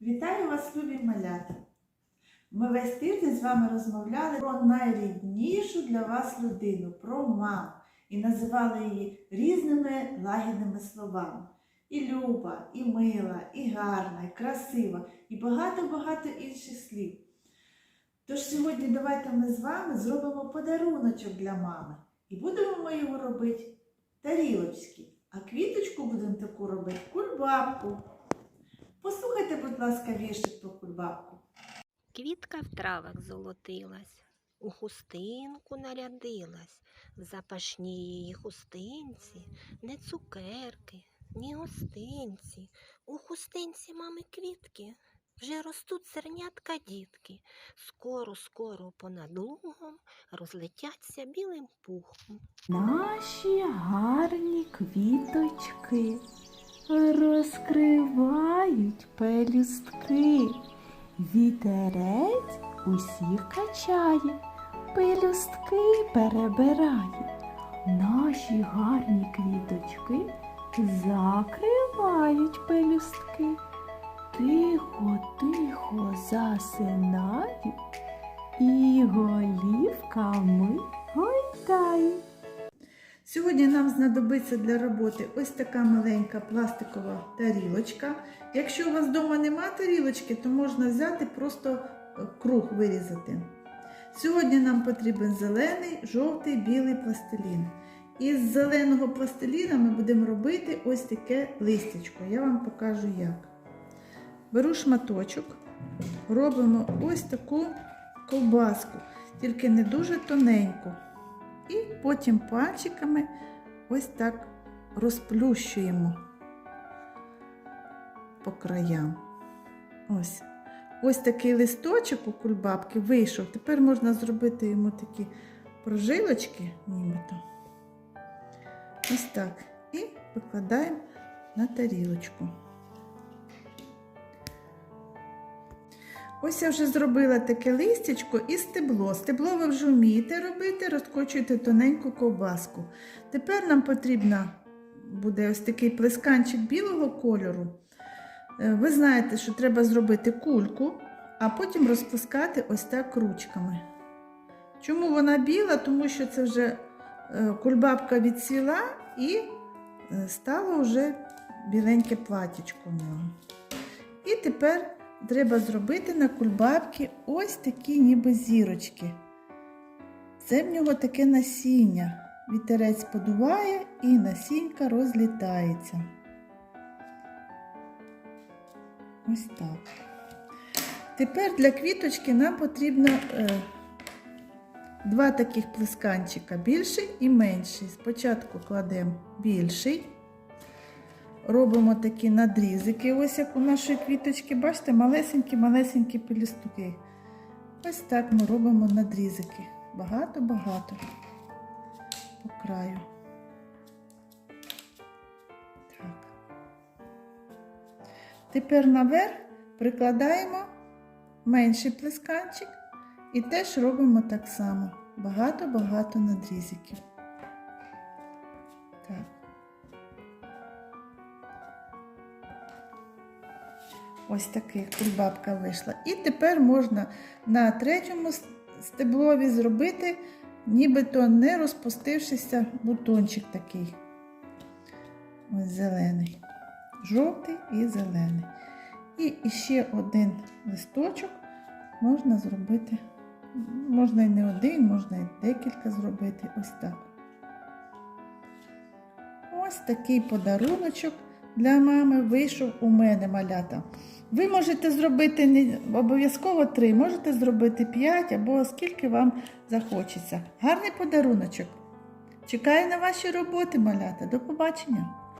Вітаю вас, любі малята! Ми весь тиждень з вами розмовляли про найріднішу для вас людину, про маму, і називали її різними лагідними словами. І люба, і мила, і гарна, і красива, і багато-багато інших слів. Тож сьогодні давайте ми з вами зробимо подаруночок для мами. І будемо ми його робити тарілочки, а квіточку будемо таку робити кульбабку. Послухайте, будь ласка, віршик про кульбабку. Квітка в травах золотилась, у хустинку нарядилась, в запашній її хустинці не цукерки, ні гостинці. У хустинці мами квітки вже ростуть зернятка дітки. Скоро, скоро понад лугом розлетяться білим пухом. Наші гарні квіточки розкривають пелюстки. Вітерець усіх качає, пелюстки перебирає. Наші гарні квіточки закривають пелюстки. Тихо, тихо засинають і голівками гойдають. Сьогодні нам знадобиться для роботи ось така маленька пластикова тарілочка. Якщо у вас вдома нема тарілочки, то можна взяти просто е, круг вирізати. Сьогодні нам потрібен зелений, жовтий, білий пластилін. Із зеленого пластиліна ми будемо робити ось таке листячко. Я вам покажу як. Беру шматочок, робимо ось таку ковбаску, тільки не дуже тоненьку. І потім пальчиками ось так розплющуємо по краям. Ось. Ось такий листочок у кульбабки вийшов. Тепер можна зробити йому такі прожилочки, нібито. Ось так. І викладаємо на тарілочку. Ось я вже зробила таке листячко і стебло. Стебло ви вже вмієте робити, розкочуєте тоненьку ковбаску. Тепер нам потрібно буде ось такий плесканчик білого кольору. Е, Ви знаєте, що треба зробити кульку, а потім розпускати ось так ручками. Чому вона біла? Тому що це вже е, кульбабка відцвіла і е, стало вже біленьке платічко в нього. І тепер треба зробити на кульбабки ось такі ніби зірочки. Це в нього таке насіння. Вітерець подуває і насінька розлітається. Ось так. Тепер для квіточки нам потрібно е, два таких плесканчика, більший і менший. Спочатку кладемо більший. Робимо такі надрізики, ось як у нашої квіточки, бачите, малесенькі-малесенькі пелюстки. Ось так ми робимо надрізики. Багато-багато по краю. Так. Тепер наверх прикладаємо менший плесканчик і теж робимо так само. Багато-багато надрізиків. Так. Ось такий кульбабка вийшла. І тепер можна на третьому стеблові зробити, нібито не розпустившися бутончик такий. Ось зелений. Жовтий і зелений. І ще один листочок можна зробити. Можна і не один, можна і декілька зробити. Ось так. Ось такий подаруночок для мами вийшов у мене малята. Ви можете зробити не обов'язково три, можете зробити п'ять або скільки вам захочеться. Гарний подаруночок. Чекаю на ваші роботи, малята. До побачення!